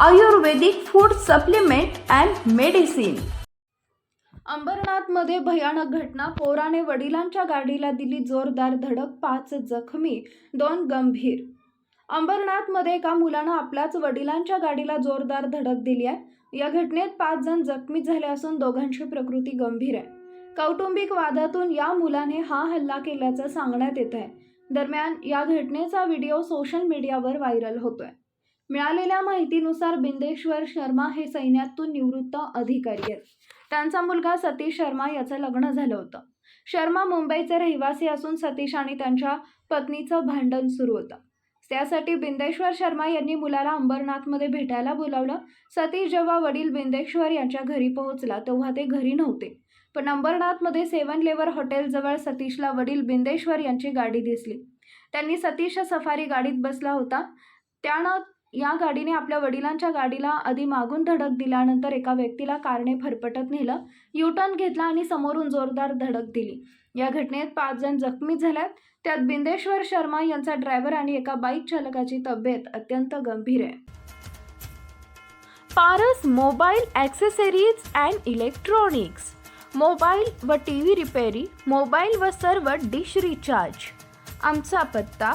Ayurvedic food supplement and medicine अंबरनाथमध्ये भयानक घटना. पोराने वडिलांच्या गाडीला दिली जोरदार धडक पाच जखमी दोन गंभीर. अंबरनाथमध्ये एका मुलानं आपल्याच वडिलांच्या गाडीला जोरदार धडक दिली आहे. या घटनेत पाच जण जखमी झाले असून दोघांची प्रकृती गंभीर आहे. कौटुंबिक वादातून या मुलाने हा हल्ला केल्याचं सांगण्यात येत आहे दरम्यान या घटनेचा व्हिडिओ सोशल मीडियावर व्हायरल होतोय. मिळालेल्या माहितीनुसार बिंदेश्वर शर्मा हे सैन्यातून निवृत्त अधिकारी आहेत. त्यांचा मुलगा सतीश शर्मा याचं लग्न झालं होतं. शर्मा मुंबईचे रहिवासी असून सतीश आणि त्यांच्या पत्नीचं भांडण सुरू होतं. त्यासाठी बिंदेश्वर शर्मा यांनी मुलाला अंबरनाथमध्ये भेटायला बोलावलं. सतीश जेव्हा वडील बिंदेश्वर यांच्या घरी पोहोचला तेव्हा ते घरी नव्हते. पण अंबरनाथमध्ये सेवन लेवर हॉटेलजवळ सतीशला वडील बिंदेश्वर यांची गाडी दिसली. त्यांनी सतीश सफारी गाडीत बसला होता. त्यानं या गाडीने आपल्या वडिलांच्या गाडीला आधी मागून धडक दिल्यानंतर एका व्यक्तीला कारने फरफटत नेलं युटर्न घेतला आणि समोरून जोरदार धडक दिली. या घटनेत पाच जण जखमी झाल्यात. त्यात बिंदेश्वर शर्मा यांचा ड्रायव्हर आणि एका बाईक चालकाची तब्येत अत्यंत गंभीर आहे. Paras mobile accessories and electronics. Mobile व टी व्ही रिपेरी मोबाईल व सर्व डिश रिचार्ज. आमचा पत्ता